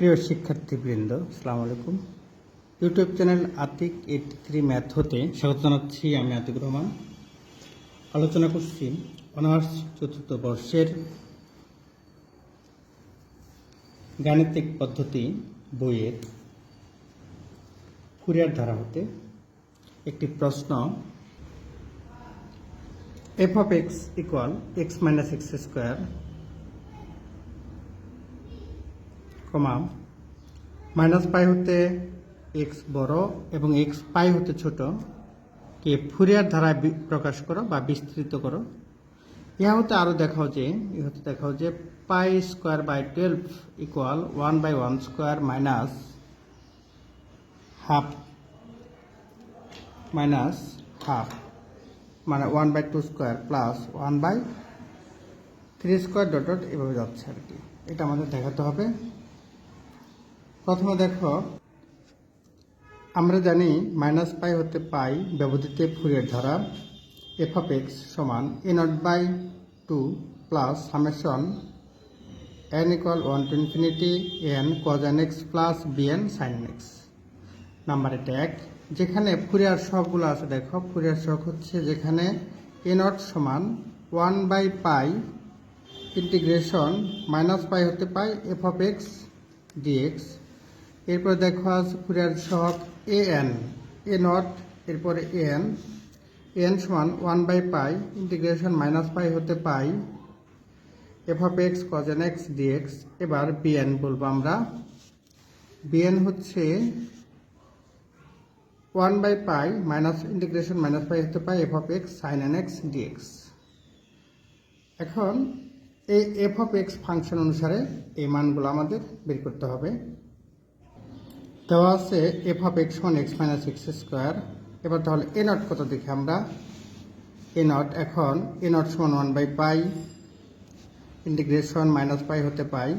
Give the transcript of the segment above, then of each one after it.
প্রিয় শিক্ষার্থীবৃন্দ, আসসালামু আলাইকুম। YouTube channel Atik eight three math হতে স্বাগত জানাচ্ছি আমি আতিক রহমান। আলোচনা করছি অনার্স চতুর্থ বর্ষের গাণিতিক পদ্ধতি বইয়ের ফুরিয়ার ধারা হতে একটি প্রশ্ন। F of x equal x minus x square comma minus pi হতে এক্স বড় এবং এক্স পাই হতে ছোট। কে ফুরিয়ার ধারায় প্রকাশ করো বা বিস্তৃত করো। ইহা হতে আরও দেখাও যে, ইহা হতে দেখাও যে pi square by twelve equal one by one square minus half minus half মানে one by two square plus one by three square dot dot এভাবে যাচ্ছে আর কি। এটা আমাদের দেখাতে হবে। প্রথমে দেখো, আমরা জানি মাইনাস পাই হতে পাই ব্যবধিতে ফুরিয়ার ধারা এফ অফ এক্স সমান a nought by two plus summation n equal one to infinity n cos n x plus b n sine x number এটা এক। যেখানে ফুরিয়ার সহগুলো আছে, দেখো, ফুরিয়ার সহগ হচ্ছে যেখানে এ নট সমান one by pi integration minus pi হতে pi f of x dx এরপর দেখো আছে ফুরিয়ার সহগ এ এন এ নট, এরপরে এ এন এন সমান one by pi, integration minus pi হতে pi, f of x cos n x dx, এবার b n বলব আমরা। বিএন হচ্ছে one by pi minus integration minus pi হতে pi, f of x sine n x dx. এখন এই F of x function অনুসারে এই মানগুলো আমাদের বের করতে হবে। দেওয়া আছে f of x one x minus x square এবার তাহলে এ নট কত দেখি আমরা? এ নট এখন এ নট সমান one by pi integration minus pi হতে pi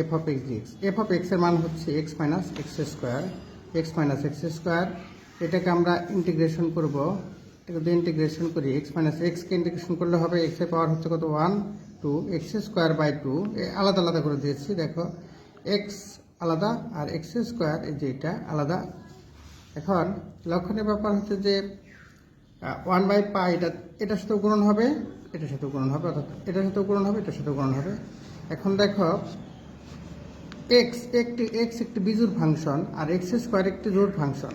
f of x dx f of এক্সের মান হচ্ছে x minus x square x minus x square এটাকে আমরা ইন্টিগ্রেশন করব। এটাকে যদি ইন্টিগ্রেশন করি। এক্স মাইনাস এক্সকে ইন্টিগ্রেশন করলে হবে এক্সের পাওয়ার হচ্ছে কত? One two x square by two আলাদা আলাদা করে দিয়েছি, দেখো। এক্স আলাদা আর এক্স স্কোয়ার এই যে এটা আলাদা। এখন লক্ষণীয় ব্যাপার হচ্ছে যে ওয়ান বাই পাই এটা, এটার সাথেও গুণন হবে, এটার সাথেও গুণন হবে, অর্থাৎ এটার সাথেও গুণন হবে, এটার সাথেও গ্রহণ হবে। এখন দেখো এক্স একটি এক্স একটি বিজুর ফাংশন আর এক্স স্কোয়ার একটি জোর ফাংশন।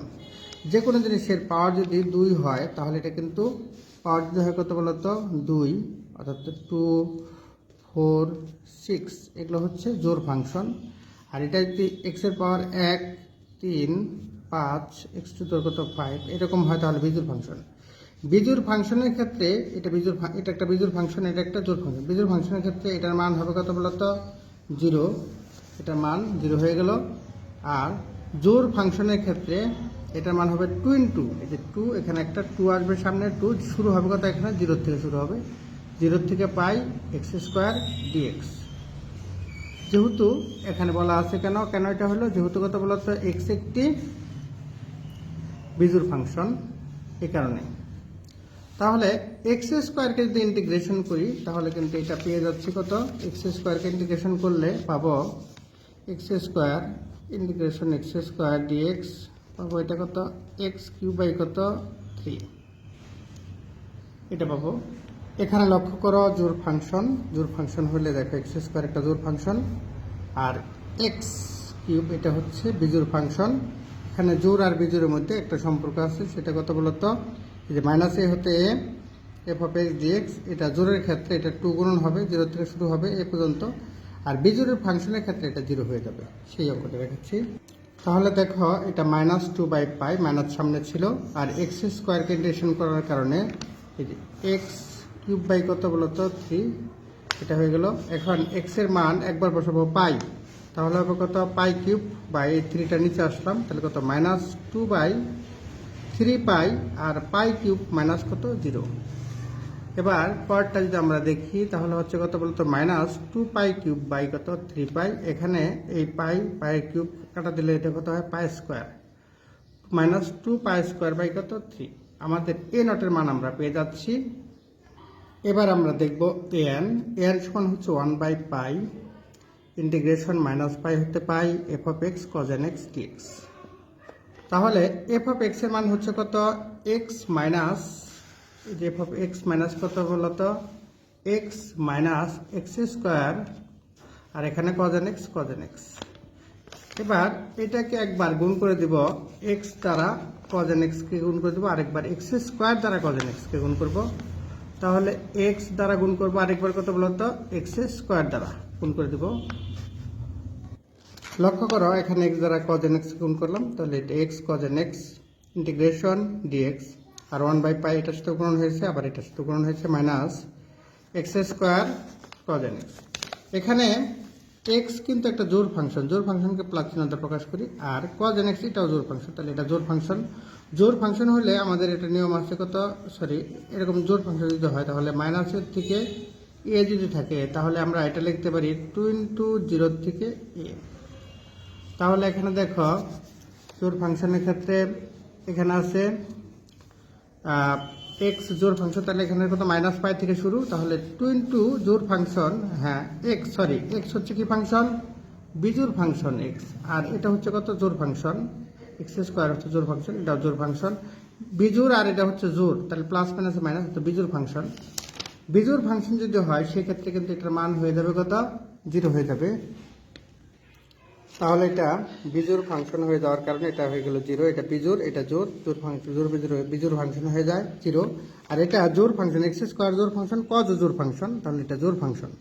যে কোনো জিনিসের পাওয়ার যদি দুই হয়, তাহলে এটা কিন্তু পাওয়ার যদি হয় কত বলতো? দুই, অর্থাৎ টু ফোর সিক্স এগুলো হচ্ছে জোর ফাংশন। আর এটা যদি এক্সের পাওয়ার এক, তিন, পাঁচ এক্স টু তোর কত? ফাইভ এরকম হয় তাহলে বিজুর ফাংশন বিজুর ফাংশনের ক্ষেত্রে এটা বিজুর এটা একটা বিজুর ফাংশন এটা একটা জোর ফাংশন বিজুর ফাংশনের ক্ষেত্রে এটার মান হবে কত বলতো? জিরো এটার মান জিরো হয়ে গেল। আর জোর ফাংশনের ক্ষেত্রে এটার মান হবে টু ইন টু এই যে টু এখানে একটা টু আসবে সামনে। টু শুরু হবে কত? এখানে জিরোর থেকে শুরু হবে। জিরোর থেকে পাই এক্স স্কোয়ার ডিএক্স যেহেতু এখানে বলা আছে কেন কেন এটা হলো? যেহেতু কত বলতো এক্স একটি বিজুর ফাংশন এই কারণে। তাহলে এক্স স্কোয়ারকে যদি ইন্টিগ্রেশন করি, তাহলে কিন্তু এটা পেয়ে যাচ্ছি কত? এক্স স্কোয়ারকে ইন্টিগ্রেশন করলে পাবো x square integration x square dx পাবো এটা কত? এক্স কিউ বাই কত? থ্রি এটা পাবো এখানে লক্ষ্য করো, জোর ফাংশন জোর ফাংশন হলে দেখো এক্স স্কোয়ার একটা জোর ফাংশন, আর এক্স কিউব এটা হচ্ছে বিজোর ফাংশন। এখানে জোর আর বিজোরের মধ্যে একটা সম্পর্ক আছে, সেটা কত বলতো? যে মাইনাস এ হতে a f of x dx এটা জোরের ক্ষেত্রে এটা টু গুণন হবে জিরো থেকে শুরু হবে এ পর্যন্ত, আর বিজোরের ফাংশনের ক্ষেত্রে এটা জিরো হয়ে যাবে। সেই অঙ্কটা রেখেছি। তাহলে দেখো, এটা minus two by pi minus সামনে ছিল, আর এক্স স্কোয়ারকে ইন্টিগ্রেশন করার কারণে এই যে এক্স কিউব বাই কত বলতো থ্রি এটা হয়ে গেল। এখন এক্সের মান একবার বসাবো, পাই। তাহলে হবে কত? পাই কিউব বাই এই থ্রিটা নিচে আসলাম। তাহলে কত? Minus two by three pi, R pi cube minus কত? জিরো এবার পরটা যদি আমরা দেখি, তাহলে হচ্ছে কত বলতো minus two pi cube by কত? Three pi. এখানে এই পাই পাই কিউব কাটা দিলে এটা কত হয়? Pi square minus two pi square by কত? থ্রি আমাদের এ নটের মান আমরা পেয়ে যাচ্ছি। এবার আমরা দেখব এন এন সমান হচ্ছে one by pi integration minus pi হতে pi f of x cos n x dx তাহলে এফ অফ এক্সের মান হচ্ছে কত? X minus f of x minus কত বলতো এক্স মাইনাস এক্স স্কোয়ার আর এখানে কজেন এক্স কজেন এক্স এবার এটাকে একবার গুণ করে দিব এক্স দ্বারা কজেন এক্সকে গুণ করে দেবো, আরেকবার এক্স স্কোয়ার দ্বারা কজেন এক্সকে গুণ করব। তাহলে এক্স দ্বারা গুণ করব আরেকবার কত বলতো এক্স স্কোয়ার দ্বারা গুণ করে দেব। লক্ষ্য করো, এখানে এক্স দ্বারা কজেন এক্স গুণ করলাম, তাহলে এটা x cos n x integration dx R one by pi এটার সাথে গ্রহণ হয়েছে, আবার এটার সাথে গ্রহণ হয়েছে minus x square cos n x এখানে এক্স কিন্তু একটা জোর ফাংশন জোর ফাংশনকে প্লাস চিহ্নতে প্রকাশ করি, আর কজ এন এক্স এটাও জোর ফাংশন তাহলে এটা জোর ফাংশন জোর ফাংশন হলে আমাদের এটা নিয়ম আছে কত? সরি এরকম জোর ফাংশন যদি হয়, তাহলে মাইনাসের থেকে এ যদি থাকে, তাহলে আমরা এটা লিখতে পারি টু ইন্টু জিরোর থেকে এ তাহলে এখানে দেখো জোর ফাংশনের ক্ষেত্রে এখানে আছে এক্স জোর ফাংশন তাহলে এখানে কত? মাইনাস পাই থেকে শুরু, তাহলে টু ইন্টু জোর ফাংশন হ্যাঁ এক্স সরি এক্স হচ্ছে কি ফাংশন বিজোর ফাংশন এক্স আর এটা হচ্ছে কত? জোর ফাংশন এক্স স্কোয়ার হচ্ছে জোর ফাংশন এটা জোর ফাংশন বিজোর আর এটা হচ্ছে জোর তাহলে প্লাস মাইনাস মাইনাস তো বিজোর ফাংশন বিজোর ফাংশন যদি হয়, সেক্ষেত্রে কিন্তু এটার মান হয়ে যাবে কত? জিরো হয়ে যাবে। তাহলে এটা বিজোর ফাংশন হয়ে যাওয়ার কারণে এটা হয়ে গেল জিরো এটা বিজোর এটা জোর জোর ফাংশন জোর বিজোর বিজোর ফাংশন হয়ে যায় জিরো আর এটা জোর ফাংশন এক্স স্কোয়ার জোর ফাংশন কজ জোর ফাংশন তাহলে এটা জোর ফাংশন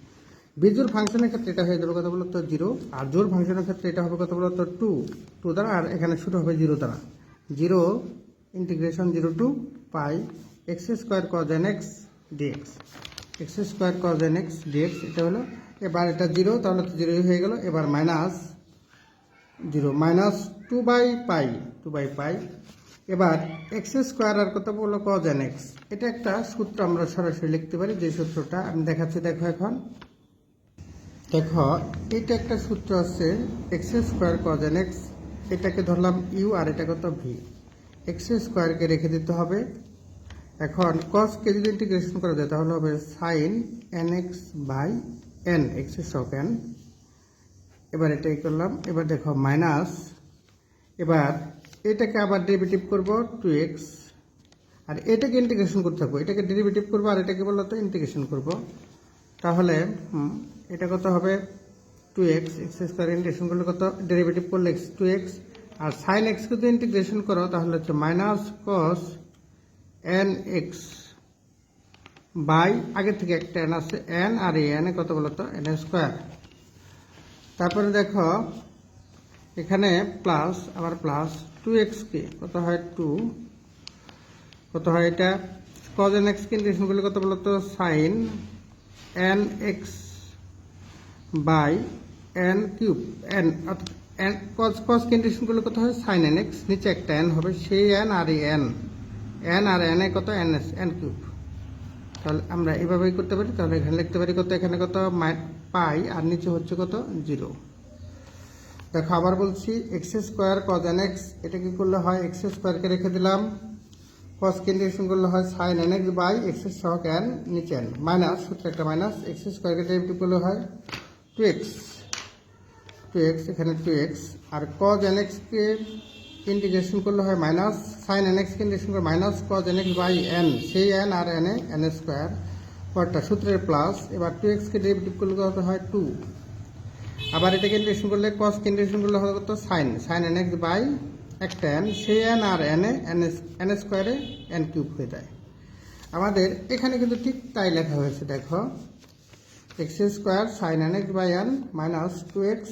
বিজোর ফাংশনের ক্ষেত্রে এটা হয়ে যাবে কত বলতো? জিরো আর জোর ফাংশনের ক্ষেত্রে এটা হবে কত বলতো? টু টু দ্বারা, আর এখানে শুরু হবে জিরো দ্বারা। Zero integration zero two pi x square cos n x dx x square cos n x dx এটা হলো, এবার এটা জিরো তাহলে তো জিরোই হয়ে গেল। এবার minus zero, minus two by pi, two by pi. এবার এক্স স্কোয়ার আর কত বলল? কজ এন এক্স এটা একটা সূত্র আমরা সরাসরি লিখতে পারি, যে সূত্রটা আমি দেখাচ্ছি, দেখো এখন। দেখো এটা একটা সূত্র আছে, x square cos n x এটাকে ধরলাম ইউ আর এটা কত ভি এক্স স্কোয়ারকে রেখে দিতে হবে। এখন কসকে যদি ইন্টিগ্রেশন করা যায়, তাহলে হবে sine n x by n x shock N এবার এটাই করলাম। এবার দেখো মাইনাস এবার এটাকে আবার ডেরিভেটিভ করব টু এক্স আর এটাকে ইন্টিগ্রেশন করতে থাকব। এটাকে ডেরিভেটিভ করব আর এটাকে বলল তো ইন্টিগ্রেশন করব। তাহলে এটা কত হবে? Two x x square integration করলে কত? ডেরিভেটিভ করলে এক্স টু এক্স আর সাইন এক্সকে যদি ইন্টিগ্রেশন করো, তাহলে হচ্ছে minus cos n x by আগের থেকে একটা এন আছে এন আর এই এন কত বলতো? এন স্কোয়ার তারপরে দেখো, এখানে প্লাস আবার প্লাস টু এক্সকে কত হয় টু কত হয় এটা? কজ এন এক্স ইন্টিগ্রেশন করলে কত বলতো? Sine n x by n cube n n cos cos integration করলে কত হয়? সাইন এন এক্স নিচে একটা এন হবে, সেই এন আর এই এন এন আর এন এ কত? এন এস এন কিউব তাহলে আমরা এভাবেই করতে পারি, তাহলে এখানে লিখতে পারি কত? এখানে কত? পাই আর নিচে হচ্ছে কত? জিরো। দেখো, আবার বলছি x square cos n x এটা কি করলে হয়? এক্স স্কোয়ারকে রেখে দিলাম। কস ইন্টিগ্রেশন করলে হয় সাইন এন এক্স বাই এক্সের সহক এন নিচে এন মাইনাস, সূত্রে একটা মাইনাস এক্স স্কোয়ারকে ডেরিভেটিভ করলে হয় টু এক্স টু এক্স এখানে টু এক্স আর কজ এন এক্সকে ইন্টিগ্রেশন করলে হয় মাইনাস সাইন এন এক্সকে ইন্টিগ্রেশন করে minus cos n x by n সেই এন আর এন এ এন স্কোয়ার পরটা সূত্রের প্লাস এবার টু এক্সকে ডেরিভেটিভ করলে কত হয়? টু আবার এটাকে ইন্টিগ্রেশন করলে কস ইন্টিগ্রেশন করলে হবে কত? Sine sine n x by একটা এন সে এন আর এন এ এন এন স্কোয়ারে এন কিউব হয়ে যায়। আমাদের এখানে কিন্তু ঠিক তাই লেখা হয়েছে, দেখো। X square sine n x by n minus two x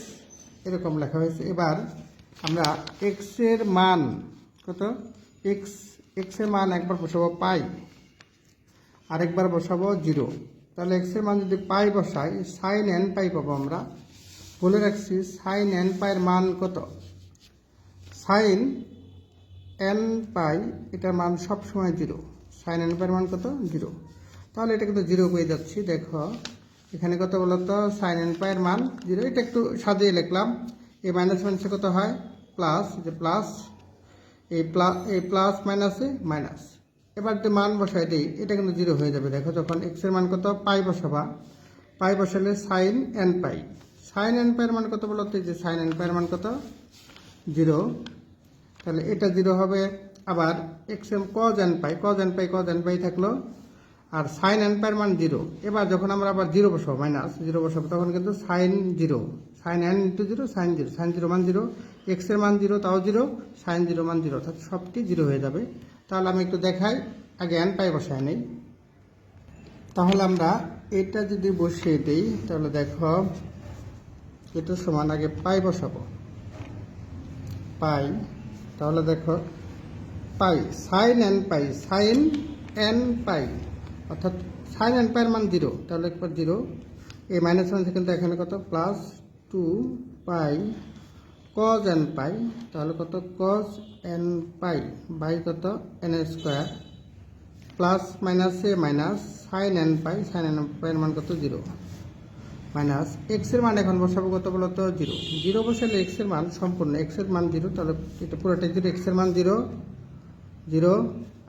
এরকম লেখা হয়েছে। এবার আমরা এক্সের মান কত? এক্স এক্সের মান একবার বসাবো, পাই। আরেকবার বসাবো, জিরো। তাহলে এক্সের মান যদি পাই বসাই সাইন এন পাই পাবো আমরা। বলে রাখছি সাইন এন পাইয়ের মান কত? সাইন এন পাই এটার মান সবসময় জিরো। সাইন এন পাইয়ের মান কত? জিরো। তাহলে এটা কিন্তু জিরো পেয়ে যাচ্ছি, দেখো। এখানে কত বলতো সাইন এন পাইয়ের মান জিরো। এটা একটু সাজিয়ে লিখলাম। এই মাইনাস মাইনাসে কত হয়? প্লাস যে প্লাস এই প্লাস এই প্লাস মাইনাসে মাইনাস এবার যে মান বসাই দিই, এটা কিন্তু জিরো হয়ে যাবে। দেখো যখন এক্সের মান কত? পাই বসাবা। পাই বসালে sine n pi. Sine n পায়ের মান কত বলতে? যে সাইন এন পায়ের মান কত? জিরো তাহলে এটা জিরো হবে। আবার x m cos n pi cos n pi cos n pi থাকল। আর সাইন এন পায়ের মান জিরো এবার যখন আমরা আবার জিরো বসাবো মাইনাস জিরো বসাবো, তখন কিন্তু sine zero sine n into zero sine zero sine zero মান জিরো এক্সের মান জিরো তাও জিরো সাইন জিরো মান জিরো অর্থাৎ সবটি জিরো হয়ে যাবে। তাহলে আমি একটু দেখাই। আগে এন পাই বসায় নেই। তাহলে আমরা এটা যদি বসিয়ে দিই, তাহলে দেখো, এটা সমান আগে পাই বসাবো। পাই, তাহলে দেখো, pi sine n pi sine n pi, অর্থাৎ সাইন এন পাইয়ের মান জিরো তাহলে একবার জিরো এই মাইনাস ওয়ান কিন্তু এখানে কত? Plus two pi cos n pi তাহলে কত? কজ এন পাই বাই কত? এন স্কোয়ার প্লাস মাইনাসে minus sine n pi sine n পাইয়ের মান কত? জিরো মাইনাস এক্সের মান এখন বসাবো কত বলতো? জিরো জিরো বসালে এক্সের মান সম্পূর্ণ এক্সের মান জিরো তাহলে এটা পুরোটাই জিরো এক্সের মান জিরো জিরো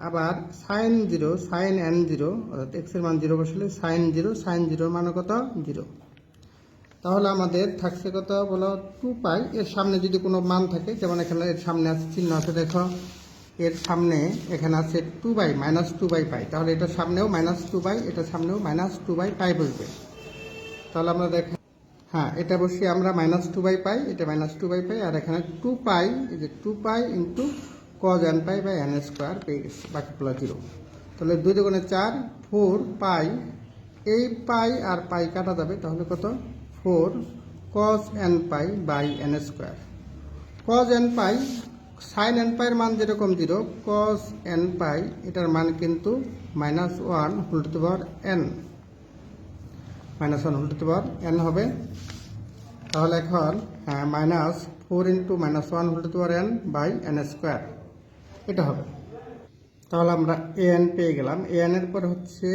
আবার sine zero sine n zero অর্থাৎ এক্সের মান জিরো বসালে সাইন জিরো সাইন জিরোর মান কত? জিরো তাহলে আমাদের থাকছে কত? বলো টু পাই এর সামনে যদি কোনো মান থাকে, যেমন এখানে এর সামনে আছে, চিহ্ন আছে, দেখো। এর সামনে এখানে আছে two by minus two by pi তাহলে এটার সামনেও মাইনাস টু বাই এটার সামনেও মাইনাস টু বাই পাই বসবে তাহলে আমরা দেখ হ্যাঁ এটা বসিয়ে আমরা মাইনাস টু বাই পাই এটা মাইনাস টু বাই পাই আর এখানে টু পাই এই যে two pi into cos n pi by n square পেয়ে গেছি বাকিগুলো জিরো তাহলে দুই দুগুণে চার ফোর পাই এই পাই আর পাই কাটা যাবে, তাহলে কত? Four cos n pi by n square. Cos n pi sine n পাইয়ের মান যেরকম জিরো কজ এন পাই, এটার মান কিন্তু minus whole two power n minus n হবে। তাহলে এখন হ্যাঁ minus four into minus two power n by n এটা হবে। তাহলে আমরা এন পেয়ে গেলাম। এন এর পর হচ্ছে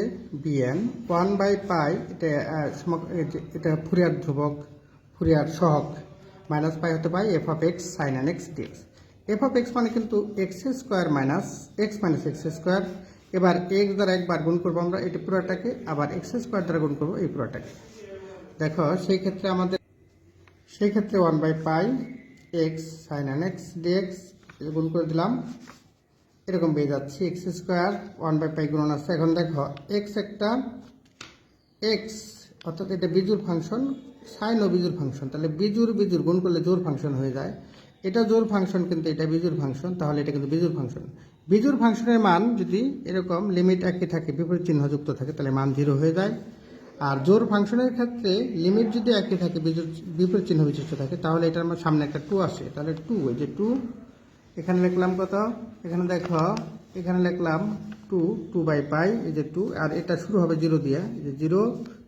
B n one by pi এটা এটা ফুরিয়ার ধ্রুবক, ফুরিয়ার সহক মাইনাস পাই হতে pi f of x sine n x dx f of x মানে কিন্তু x square minus x minus x square এবার এক্স দ্বারা একবার গুণ করব আমরা, এটি পুরোটাকে, আবার এক্স স্কোয়ার দ্বারা গুণ করব, এই পুরোটাকে। দেখো, সেই ক্ষেত্রে আমাদের, সেই ক্ষেত্রে one by pi X sine N X D X গুণ করে দিলাম। এরকম পেয়ে যাচ্ছি X square one by pi গুণন আছে। এখন দেখো এক্স একটা এক্স অর্থাৎ এটা বিজুর ফাংশন সাইন ও বিজুর ফাংশন তাহলে বিজুর বিজুর গুণ করলে জোর ফাংশন হয়ে যায়। এটা জোর ফাংশন কিন্তু এটা বিজুর ফাংশন তাহলে এটা কিন্তু বিজুর ফাংশন বিজুর ফাংশনের মান যদি এরকম লিমিট একই থাকে, বিপরীত চিহ্ন যুক্ত থাকে, তাহলে মান জিরো হয়ে যায়। আর জোর ফাংশনের ক্ষেত্রে লিমিট যদি একই থাকে বিজুর বিপরীত চিহ্ন বিশিষ্ট থাকে, তাহলে এটার সামনে একটা টু আসে। তাহলে টু এই যে টু এখানে লিখলাম কত? এখানে দেখো, এখানে লিখলাম টু টু বাই পাই এই যে টু আর এটা শুরু হবে জিরো দিয়ে। এই যে জিরো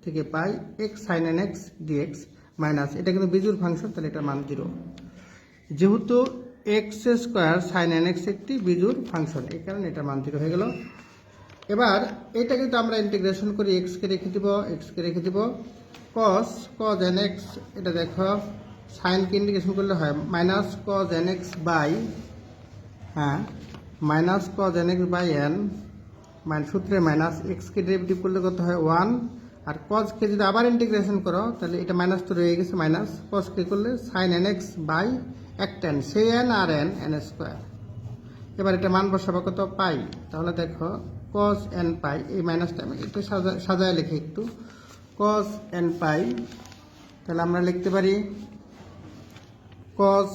থেকে pi x sine n x dx minus এটা কিন্তু বিজুর ফাংশন তাহলে এটার মান জিরো যেহেতু x square sine n x একটি বিজুর ফাংশন এই কারণে এটার মান জিরো হয়ে গেল। এবার এটা কিন্তু আমরা ইন্টিগ্রেশন করি এক্সকে রেখে দিব এক্সকে রেখে দিব। কস কজ এন এক্স এটা দেখো সাইনকে ইন্টিগ্রেশন করলে হয় minus cos N X by হ্যাঁ minus cos N X by N mine সূত্রে মাইনাস এক্সকে ডেরিভেটিভ করলে কত হয়? ওয়ান আর কজকে যদি আবার ইন্টিগ্রেশন করো, তাহলে এটা মাইনাস তো রয়ে গেছে মাইনাস কজকে করলে সাইন এন এক্স বাই এক টেন সে এন আর এন এন স্কোয়ার এবার এটা মান বসাবো কত? পাই। তাহলে দেখো কস এন পাই, এই মাইনাসটা আমি একটু সাজা সাজায় লিখি একটু। কস এন পাই, তাহলে আমরা লিখতে পারি কস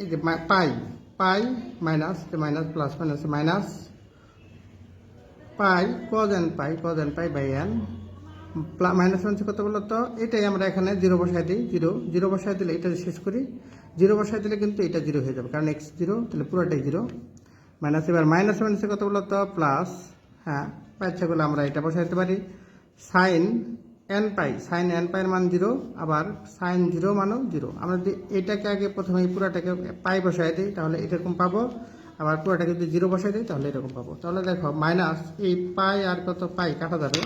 এই যে, pi. Pi minus minus plus minus minus pi cos n pi cos n pi by n minus one কত বলো তো? এটাই আমরা এখানে জিরো বসাই দিই, জিরো। জিরো বসাই দিলে এটা শেষ করি। জিরো বসাই দিলে কিন্তু এটা জিরো হয়ে যাবে, কারণ এক্স জিরো, তাহলে পুরোটাই জিরো। মাইনাস এবার মাইনাস মাইনাসে কত বলো তো? প্লাস হ্যাঁ বাচ্চাগুলো আমরা এটা বসাইতে পারি। Sine n pi sine n পাইয়ের মান জিরো আবার সাইন জিরো মানও জিরো আমরা যদি এটাকে আগে প্রথমে পুরাটাকে পাই বসাই দিই, তাহলে এরকম পাবো। আবার পুরাটাকে যদি জিরো বসাই দিই, তাহলে এরকম পাবো। তাহলে দেখো মাইনাস এই পাই আর কত পাই কাটা যাবে?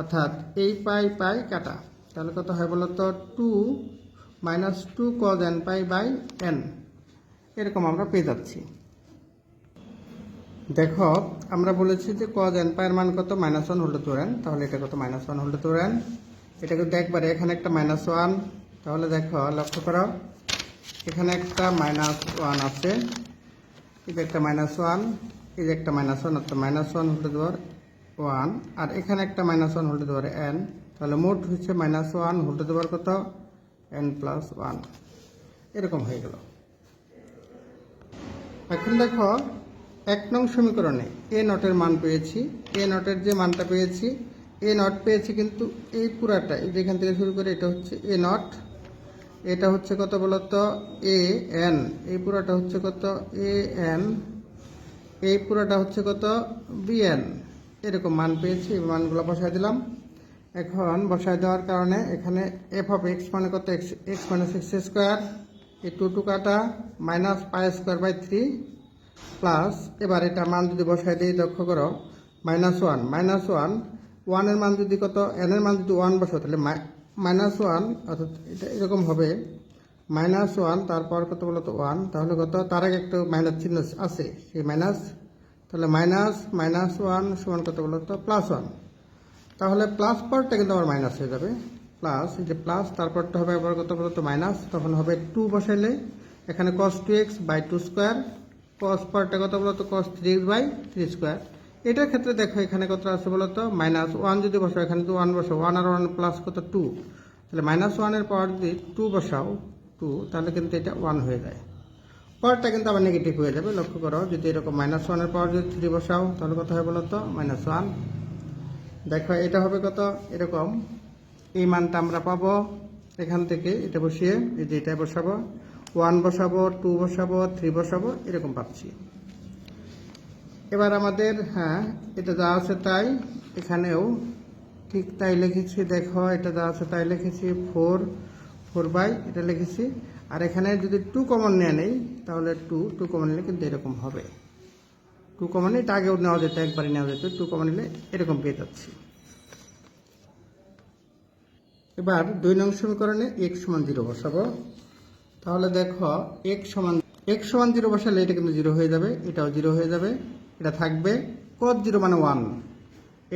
অর্থাৎ এই পাই পাই কাটা। তাহলে কত হয় বলো তো two minus two cos n pi by n এরকম আমরা পেয়ে যাচ্ছি। দেখো, আমরা বলেছি যে কজ এন পাইয়ের মান কত? মাইনাস ওয়ান হোল্ড এন তাহলে এটা কত? মাইনাস ওয়ান হোল্ড এন এটা কিন্তু একবারে এখানে একটা মাইনাস ওয়ান তাহলে দেখো, লক্ষ্য করো, এখানে একটা মাইনাস ওয়ান আছে। এই যে একটা মাইনাস ওয়ান এই যে একটা মাইনাস ওয়ান অর্থাৎ মাইনাস ওয়ান হোল্ড দেওয়ার ওয়ান আর এখানে একটা মাইনাস ওয়ান হোল্ড দেওয়ার এন তাহলে মোট হচ্ছে মাইনাস ওয়ান হোল্ড দেওয়ার কত? এন প্লাস ওয়ান এরকম হয়ে গেল। এখন দেখো এক নং সমীকরণে এ নটের মান পেয়েছি। এ নটের যে মানটা পেয়েছি এ নট পেয়েছি কিন্তু এই পুরাটা যেখান থেকে শুরু করে এটা হচ্ছে এ নট এটা হচ্ছে কত বলতো? এ এন এই পুরাটা হচ্ছে কত? এ এন এই পুরাটা হচ্ছে কত? বিএন এরকম মান পেয়েছি, এই মানগুলো বসায় দিলাম। এখন বসায় দেওয়ার কারণে এখানে এফ অফ এক্স মানে কত? X x minus x square এই টু টু কাটা minus pi square by three plus এবার এটা মান যদি বসায় দিই, লক্ষ্য করো মাইনাস ওয়ান মাইনাস ওয়ান ওয়ানের মান যদি কত এনের মান যদি ওয়ান বসো তাহলে মাইনাস ওয়ান অর্থাৎ এটা এরকম হবে মাইনাস ওয়ান তারপর কত বলতো ওয়ান তাহলে কত, তার আগে একটা মাইনাস চিহ্ন আছে, সেই মাইনাস তাহলে মাইনাস মাইনাস ওয়ান সমান কত বলতো প্লাস ওয়ান তাহলে প্লাস পরটা কিন্তু আমার মাইনাস হয়ে যাবে প্লাস যে প্লাস তারপরটা হবে আবার কত বলতো মাইনাস তখন হবে টু বসাইলে, এখানে cos two x by two square cos পারটা কত বলতো? Cos three by three square এটার ক্ষেত্রে দেখো এখানে কত আছে বলতো? মাইনাস ওয়ান যদি বসাও, এখানে তো ওয়ান বসাও। ওয়ান আর ওয়ান প্লাস কত? টু তাহলে মাইনাস ওয়ানের পাওয়ার যদি টু বসাও টু তাহলে কিন্তু এটা ওয়ান হয়ে যায়। পাওয়ারটা কিন্তু আবার নেগেটিভ হয়ে যাবে, লক্ষ্য করো। যদি এরকম মাইনাস ওয়ানের পাওয়ার যদি থ্রি বসাও, তাহলে কত হয় বলতো? মাইনাস ওয়ান দেখো, এটা হবে কত? এরকম। এই মানটা আমরা পাবো এখান থেকে এটা বসিয়ে, এই যে এটা বসাবো। ওয়ান বসাবো, টু বসাবো, থ্রি বসাবো, এরকম পাচ্ছি এবার আমাদের হ্যাঁ এটা যা আছে তাই, এখানেও ঠিক তাই লিখেছি, দেখো, এটা যা আছে তাই লিখেছি ফোর ফোর বাই এটা লিখেছি। আর এখানে যদি টু কমন নিয়ে নেই, তাহলে টু টু কমন নিলে কিন্তু এরকম হবে। টু কমন এটা আগেও নেওয়া যেত, একবারই নেওয়া যেত টু কমন নিলে এরকম পেয়ে যাচ্ছি। এবার দুই নং সমীকরণে এক সমান জিরো বসাবো। তাহলে দেখো এক সমান এক সমান জিরো বসালে এটা কিন্তু জিরো হয়ে যাবে, এটাও জিরো হয়ে যাবে, এটা থাকবে কস জিরো মানে ওয়ান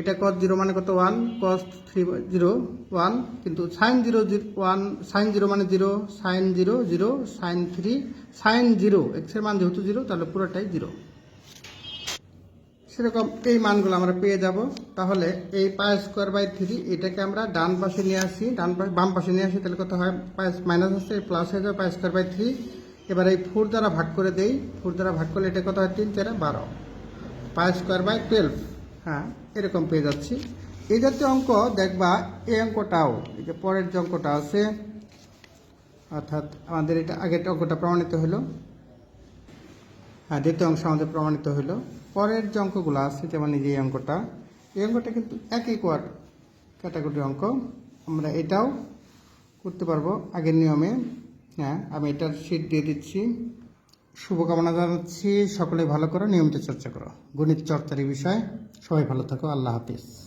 এটা কস জিরো মানে কত? One cos three zero one কিন্তু sine zero one sine zero মানে zero sine zero zero sine three sine zero এক্সের মান যেহেতু জিরো তাহলে পুরোটাই জিরো সেরকম এই মানগুলো আমরা পেয়ে যাব। তাহলে এই পাই স্কোয়ার বাই থ্রি এটাকে আমরা ডান পাশে নিয়ে আসি, ডান পাশে বাম পাশে নিয়ে আসি, তাহলে কত হয়? পাই মাইনাস আসছে প্লাস হয়ে যাবে পাই স্কোয়ার বাই থ্রি। এবার এই ফোর দ্বারা ভাগ করে দেই। ফোর দ্বারা ভাগ করলে এটা কত হয়? তিন, চারে, বারো। পাই স্কোয়ার বাই টুয়েলভ হ্যাঁ এরকম পেয়ে যাচ্ছি। এই জাতীয় অঙ্ক দেখবা, এই অঙ্কটাও, এই যে পরের যে অঙ্কটা আছে, অর্থাৎ আমাদের এটা আগের অঙ্কটা প্রমাণিত হলো। হ্যাঁ দ্বিতীয় অংশ আমাদের প্রমাণিত হলো। পরের যে অঙ্কগুলো আছে, যেমন এই যে অঙ্কটা, এই অঙ্কটা কিন্তু একই কোয়ার ক্যাটাগরির অঙ্ক। আমরা এটাও করতে পারব আগের নিয়মে। হ্যাঁ আমি এটার শীট দিয়ে দিচ্ছি। শুভকামনা জানাচ্ছি। সকলে ভালো করো, নিয়মিত চর্চা করো। গণিত চর্চার বিষয় সবাই ভালো থাকো। আল্লাহ হাফিজ।